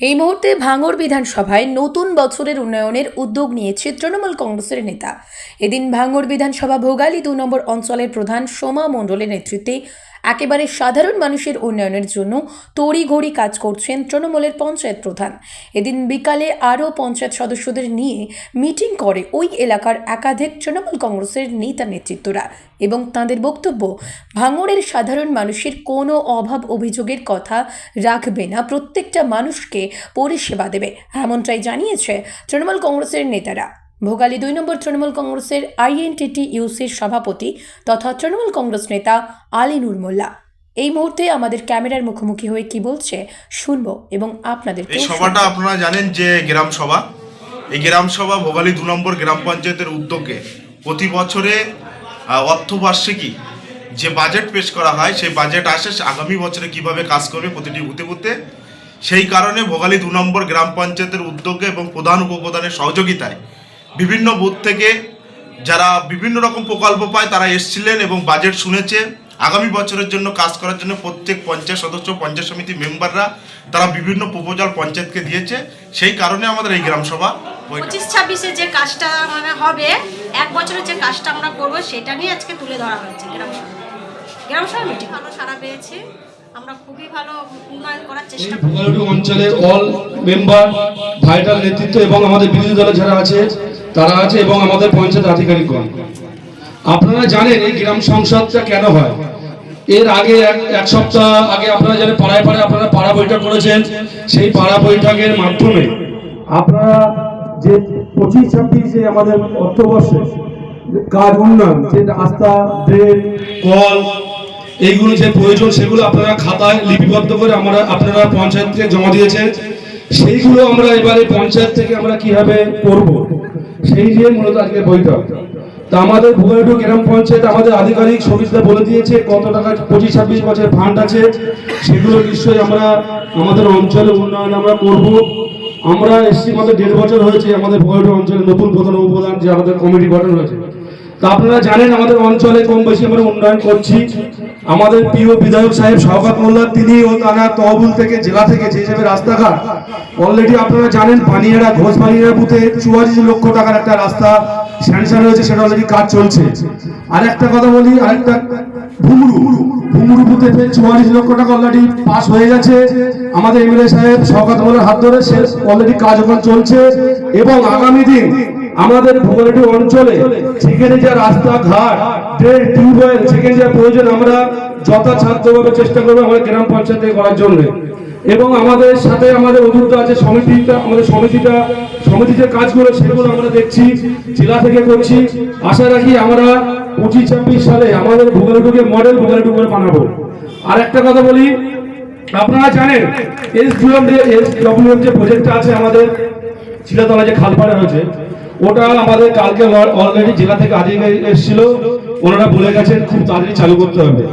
এই মুহূর্তে ভাঙর বিধানসভায় নতুন বছরের উন্নয়নের উদ্যোগ নিয়েছে তৃণমূল কংগ্রেসের নেতা। এদিন ভাঙড় বিধানসভা ভোগালী দু নম্বর অঞ্চলের প্রধান সোমা মণ্ডলের নেতৃত্বে একেবারে সাধারণ মানুষের উন্নয়নের জন্য তড়িঘড়ি কাজ করছেন তৃণমূলের পঞ্চায়েত প্রধান। এদিন বিকালে আরও পঞ্চায়েত সদস্যদের নিয়ে মিটিং করে ওই এলাকার একাধিক তৃণমূল কংগ্রেসের নেতা নেতৃত্বরা এবং তাঁদের বক্তব্য, ভাঙড়ের সাধারণ মানুষের কোনো অভাব অভিযোগের কথা রাখবে না, প্রত্যেকটা মানুষকে পরিষেবা দেবে, এমনটাই জানিয়েছে তৃণমূল কংগ্রেসের নেতারা। ভোগালী দুই নম্বর তৃণমূল কংগ্রেসের আইএনটিটি ইউসির সভাপতি তথা তৃণমূল কংগ্রেস নেতা আলিনুর মোল্লা। এই মুহূর্তে আমাদের ক্যামেরার মুখোমুখি হয়ে কি বলছে শুনব এবং আপনাদের এই সভাটা আপনারা জানেন যে গ্রাম সভা। এই গ্রাম সভা ভোগালী দু নম্বর গ্রাম পঞ্চায়েতের উদ্যোগে প্রতি বছরে অর্থবার্ষিকী যে বাজেট পেশ করা হয় সেই বাজেট আসে আগামী বছরে কীভাবে কাজ করবে প্রতিটি বুথে বুথে। সেই কারণে ভোগালী দু নম্বর গ্রাম পঞ্চায়েতের উদ্যোগে এবং প্রধান উপপ্রধানের সহযোগিতায় বিভিন্ন বুথ থেকে যারা বিভিন্ন রকম প্রকল্প পায় তারা এসেছিলেন এবং বাজেট শুনেছে। আগামী বছরের জন্য কাজ করার জন্য প্রত্যেক পঞ্চায়েত সদস্য পঞ্চায়েত সমিতি মেম্বাররা তারা বিভিন্ন প্রপোজাল পঞ্চায়েতকে দিয়েছে। সেই কারণে আমাদের এই গ্রাম সভা পঁচিশ ছাব্বিশে যে কাজটা মানে হবে এক বছরের যে কাজটা আমরা করব সেটা নিয়ে আজকে তুলে ধরা হয়েছে গ্রাম সভা। গ্রাম সভা মিটিং ভালো সারা পেয়েছি। আমরা খুবই ভালো উন্নয়ন করার চেষ্টা অঞ্চলের অল মেম্বার ভাইটাল নেতৃত্ব এবং আমাদের বিরোধী দলে যারা আছে তারা আছে এবং আমাদের পঞ্চায়েত আধিকারিকগণ। আপনারা জানেন এই গ্রাম সংসদটা কেন হয়? এর আগে এক সপ্তাহ আগে আপনারা জানেন পাড়ায় পাড়ায় আপনারা পাড়া বৈঠক করেছেন। সেই পাড়া বৈঠকের মাধ্যমে আপনারা যে পঁচিশ, ছাব্বিশ যে আমাদের অর্থবর্ষে কাজ উন্নয়ন, যে রাস্তা, ড্রেন, কল, এইগুলো যে প্রয়োজন, সেগুলো আপনারা খাতায় লিপিবদ্ধ করে আমরা আপনারা পঞ্চায়েত থেকে জমা দিয়েছেন। সেইগুলো আমরা এবারে পঞ্চায়েত থেকে আমরা কীভাবে করব? সেই নিয়ে মূলত আজকে বৈঠক। তা আমাদের ভুগাইটু গ্রাম পঞ্চায়েত আমাদের আধিকারিক সবিতা বলে দিয়েছে, কত টাকা পঁচিশ ছাব্বিশ বছর ফান্ড আছে, সেগুলো নিশ্চয়ই আমরা আমাদের অঞ্চলে উন্নয়ন আমরা করব। আমরা এসছি আমাদের দেড় বছর হয়েছে আমাদের ভুগাইটু অঞ্চলে নতুন প্রধান উপাদান যে আমাদের কমিটি গঠন হয়েছে। আপনারা জানেন আমাদের অঞ্চলে কম বেশি আমরা উন্নয়ন করছি। আমাদের প্রিয় বিধায়ক সাহেব শওকত মোল্লা, তিনি ও তারা তহবিল থেকে, জেলা থেকে যে হিসাবে রাস্তাঘাট অলরেডি আপনারা জানেন পানিয়ারা ঘোষ পানিয়ারা বুথে চুয়াল্লিশ লক্ষ টাকার একটা রাস্তা স্যাংশন হয়েছে, সেটা অলরেডি কাজ চলছে। আর একটা কথা বলি আরেকটা ভুমরু ভুমরু বুথে চুয়াল্লিশ লক্ষ টাকা অলরেডি পাস হয়ে গেছে, আমাদের এমএলএ সাহেব শওকত মোল্লার হাত ধরে, সে অলরেডি কাজ ওখানে চলছে। এবং আগামী দিন আমাদের ভোগালী অঞ্চলে সেখানে যা রাস্তাঘাট, ট্রেন, টিউবওয়েল সেখানে যা প্রয়োজন, আমরা যথাসাধ্যভাবে চেষ্টা করব আমাদের গ্রাম পঞ্চায়েতে করার জন্য। এবং আমাদের সাথে আমাদের অভিজ্ঞ আছে সমিতিটা, আমাদের সমিতিটা, সমিতি যে কাজগুলো সেগুলো আমরা দেখছি, জেলা থেকে করছি। আশা রাখি আমরা পঁচিশ ছাব্বিশ সালে আমাদের ভোগালীটুকে মডেল ভোগালীটু করে বানাবো। আর একটা কথা বলি, আপনারা জানেন এস এস ডব্লিউ যে প্রজেক্টটা আছে আমাদের, চিলাতলা যে খালপাড়া হয়েছে ওটা আমাদের কালকে অলরেডি জেলা থেকে আধিকারিক এসেছিল। ওনারা বলে গেছেন, খুব তাড়াতাড়ি চালু করতে হবে।